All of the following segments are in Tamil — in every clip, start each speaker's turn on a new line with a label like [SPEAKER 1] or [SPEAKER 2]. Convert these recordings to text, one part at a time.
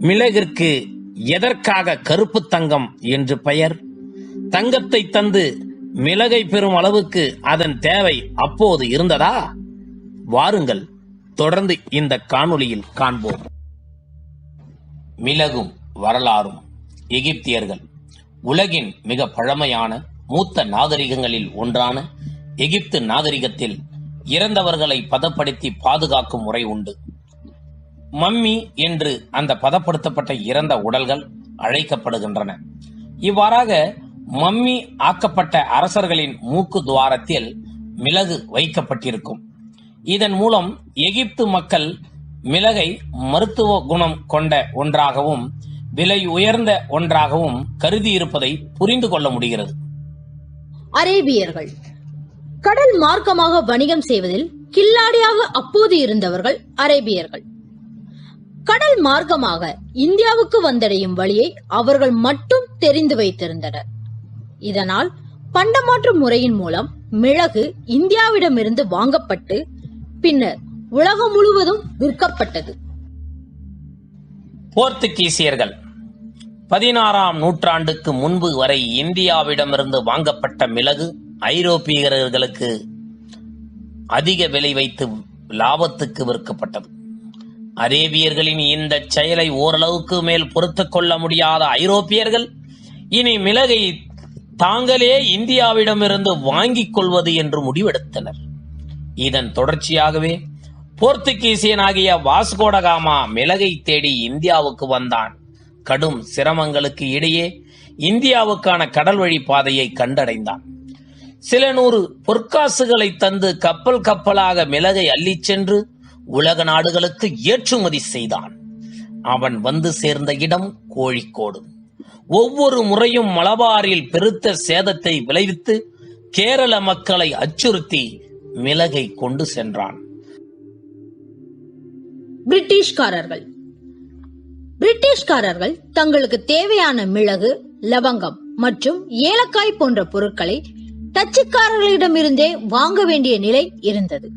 [SPEAKER 1] மிளகிற்கு எதற்காக கருப்பு தங்கம் என்று பெயர்? தங்கத்தை தந்து மிளகை பெறும் அளவுக்கு அதன் தேவை அப்போது இருந்ததா? வாருங்கள் தொடர்ந்து இந்த காணொளியில் காண்போம். மிளகும் வரலாறும் எகிப்தியர்கள். உலகின் மிக பழமையான மூத்த நாகரிகங்களில் ஒன்றான எகிப்து நாகரிகத்தில் இறந்தவர்களை பதப்படுத்தி பாதுகாக்கும் முறை உண்டு. மம்மி என்று அந்த பதப்படுத்தப்பட்ட இறந்த உடல்கள் அழைக்கப்படுகின்றன. இவ்வாறாக மம்மி ஆக்கப்பட்ட அரசர்களின் மூக்கு துவாரத்தில் மிளகு வைக்கப்பட்டிருக்கும். இதன் மூலம் எகிப்து மக்கள் மிளகை மருத்துவ குணம் கொண்ட ஒன்றாகவும் விலை உயர்ந்த ஒன்றாகவும் கருதி இருப்பதை புரிந்து கொள்ள முடிகிறது.
[SPEAKER 2] அரேபியர்கள். கடல் மார்க்கமாக வணிகம் செய்வதில் கில்லாடியாக அப்போது இருந்தவர்கள் அரேபியர்கள். கடல் மார்க்கமாக இந்தியாவுக்கு வந்தடையும் வழியை அவர்கள் மட்டும் தெரிந்து வைத்திருந்தனர். இதனால் பண்டமாற்று முறையின் மூலம் மிளகு இந்தியாவிடமிருந்து வாங்கப்பட்டு பின்னர் உலகம் முழுவதும் விற்கப்பட்டது.
[SPEAKER 1] போர்த்துகீசியர்கள் பதினாறாம் நூற்றாண்டுக்கு முன்பு வரை இந்தியாவிடமிருந்து வாங்கப்பட்ட மிளகு ஐரோப்பியர்களுக்கு அதிக விலை வைத்து லாபத்துக்கு விற்கப்பட்டது. அரேபியர்களின் இந்த செயலை ஓரளவுக்கு மேல் பொறுத்து கொள்ள முடியாத ஐரோப்பியர்கள் இனி மிளகை தாங்களே இந்தியாவிடமிருந்து வாங்கிக் கொள்வது என்று முடிவெடுத்தனர். இதன் தொடர்ச்சியாகவே போர்த்துகீசியனாகிய வாஸ்கோடகாமா மிளகை தேடி இந்தியாவுக்கு வந்தான். கடும் சிரமங்களுக்கு இடையே இந்தியாவுக்கான கடல் வழி பாதையை கண்டடைந்தான். சில நூறு பொற்காசுகளை தந்து கப்பல் கப்பலாக மிளகை அள்ளிச் சென்று உலக நாடுகளுக்கு ஏற்றுமதி செய்தான். அவன் வந்து சேர்ந்த இடம் கோழிக்கோடு. ஒவ்வொரு முறையும் மலபாரில் பெருத்த சேதத்தை விளைவித்து கேரள மக்களை அச்சுறுத்தி மிளகை கொண்டு சென்றான்.
[SPEAKER 2] பிரிட்டிஷ்காரர்கள். பிரிட்டிஷ்காரர்கள் தங்களுக்கு தேவையான மிளகு லவங்கம் மற்றும் ஏலக்காய் போன்ற பொருட்களை டச்சுக்காரர்களிடமிருந்தே வாங்க வேண்டிய நிலை இருந்தது.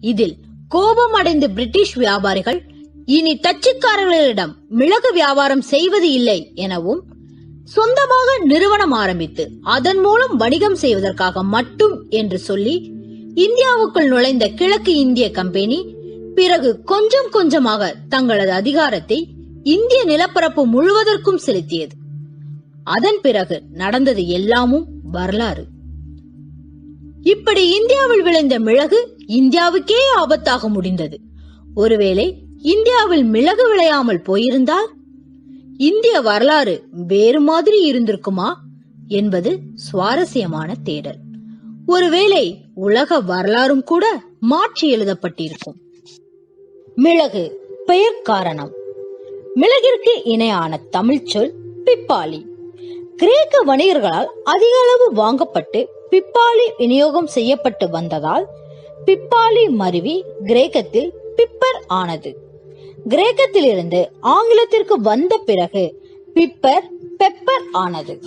[SPEAKER 2] இதில் கோபம் அடைந்த பிரிட்டிஷ் வியாபாரிகள் இனி டச்சுக்காரர்களிடம் மிளகு வியாபாரம் செய்வது இல்லை எனவும் சொந்தமாக நிறுவனம் ஆரம்பித்து அதன் மூலம் வணிகம் செய்வதற்காக மட்டும் என்று சொல்லி இந்தியாவுக்குள் நுழைந்த கிழக்கு இந்திய கம்பெனி பிறகு கொஞ்சம் கொஞ்சமாக தங்களது அதிகாரத்தை இந்திய நிலப்பரப்பு முழுவதற்கும் செலுத்தியது. அதன் பிறகு நடந்தது எல்லாமும் வரலாறு. இப்படி இந்தியாவில் விளைந்த மிளகு இந்தியாவுக்கே ஆபத்தாக முடிந்தது. ஒருவேளை இந்தியாவில் மிளகு விளையாமல் போயிருந்தால்? இந்திய வரலாறு வேறு மாதிரி இருந்திருக்குமா? என்பது சுவாரஸ்யமான தேடல். ஒருவேளை உலக வரலாறும் கூட மாற்றி எழுதப்பட்டிருக்கும். மிளகு பெயர் காரணம். மிளகிற்கு இணையான தமிழ் சொல் பிப்பாளி கிரேக்க வணிகர்களால் அதிக அளவு வாங்கப்பட்டு பிப்பாளி விநியோகம் செய்யப்பட்டு வந்ததால் பிப்பாளி மருவி கிரேக்கத்தில் பிப்பர் ஆனது. கிரேக்கத்திலிருந்து ஆங்கிலத்திற்கு வந்த பிறகு பிப்பர் பெப்பர் ஆனது.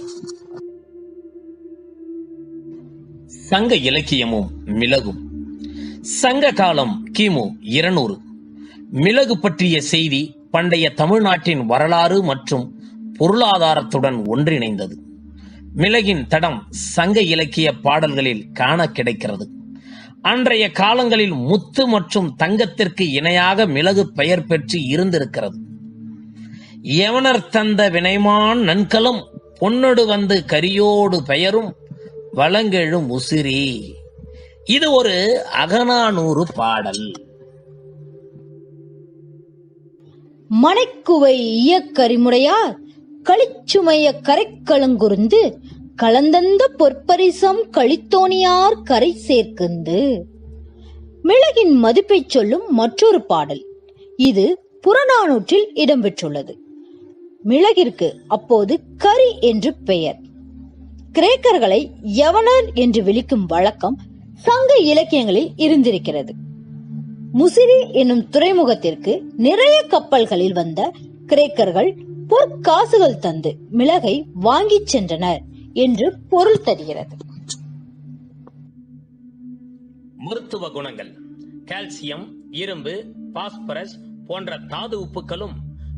[SPEAKER 1] சங்க இலக்கியமும் மிளகும். சங்க காலம் கிமு இருநூறு. மிளகு பற்றிய செய்தி பண்டைய தமிழ்நாட்டின் வரலாறு மற்றும் பொருளாதாரத்துடன் ஒன்றிணைந்தது. மிளகின் தடம் சங்க இலக்கிய பாடல்களில் காண கிடைக்கிறது. அன்றைய காலங்களில் முத்து மற்றும் தங்கத்திற்கு இணையாக மிளகு பெயர் பெற்று இருந்திருக்கிறது. யவனர் தந்த வினைமான் நன்கலம் பொன்னொடு வந்து கரியோடு பெயரும் வளங்கெழும் உசிரி இது ஒரு அகநானூறு பாடல்.
[SPEAKER 2] மனைக்குவை இயக்கறிமுறையார் களிச்சுமைய கரைக்களங்குருந்து கலந்தந்த பொற்பரிசம் களித்தோணியார் கரை சேர்க்குந்து. மிளகின் மதிப்பைச் சொல்லும் மற்றொரு பாடல். இது புறநானூற்றில் இடம்பெற்றுள்ளது மிளகிற்கு அப்போது கரி என்று பெயர். கிரேக்கர்களை யவனர் என்று விளிக்கும் வழக்கம் சங்க இலக்கியங்களில் இருந்திருக்கிறது. முசிறி என்னும் துறைமுகத்திற்கு நிறைய கப்பல்களில் வந்த கிரேக்கர்கள் பொற்காசுகள் தந்து மிளகை வாங்கிச் சென்றனர் என்று பொருள் தருகிறது.
[SPEAKER 1] மருத்துவ குணங்கள். கால்சியம் இரும்பு பாஸ்பரஸ் போன்ற தாது உப்புக்களும்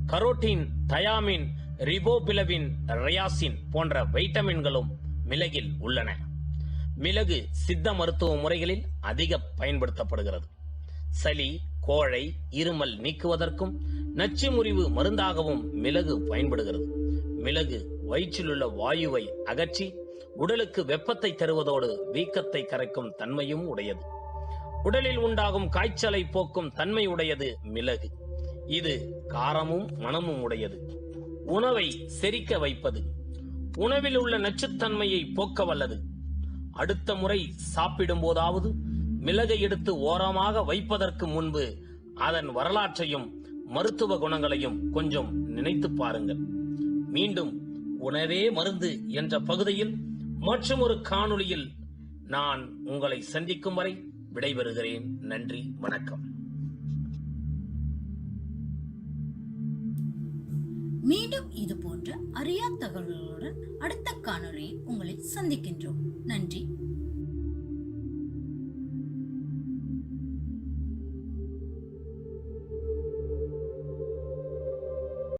[SPEAKER 1] கரோட்டின் தயாமின் ரிபோபிலவின் ரியாசின் போன்ற வைட்டமின்களும் மிளகில் உள்ளன. மிளகு சித்த மருத்துவ முறைகளில் அதிக பயன்படுத்தப்படுகிறது. சளி கோழை இருமல் நீக்குவதற்கும் நச்சு முறிவு மருந்தாகவும் மிளகு பயன்படுகிறது. மிளகு வயிற்றிலுள்ள வாயுவை அகற்றி உடலுக்கு வெப்பத்தை தருவதோடு வீக்கத்தை கரைக்கும் தன்மையும் உடையது. உடலில் உண்டாகும் காய்ச்சலை போக்கும் தன்மை உடையது மிளகு. இது காரமும் மனமும் உடையது. உணவை செரிக்க வைப்பது. உணவில் உள்ள நச்சுத்தன்மையை போக்க வல்லது. அடுத்த முறை சாப்பிடும் போதாவது மிளகை எடுத்து ஓரமாக வைப்பதற்கு முன்பு அதன் வரலாற்றையும் மருத்துவ குணங்களையும் கொஞ்சம் நினைத்து பாருங்கள். மீண்டும் உணவே மருந்து என்ற பகுதியில் மற்றும் ஒரு காணொளியில் நான் உங்களை சந்திக்கும் வரை விடைபெறுகிறேன். நன்றி வணக்கம்.
[SPEAKER 3] மீண்டும் இது போன்ற அறியா தகவல்களுடன் அடுத்த காணொளியில் உங்களை சந்திக்கின்றோம். நன்றி.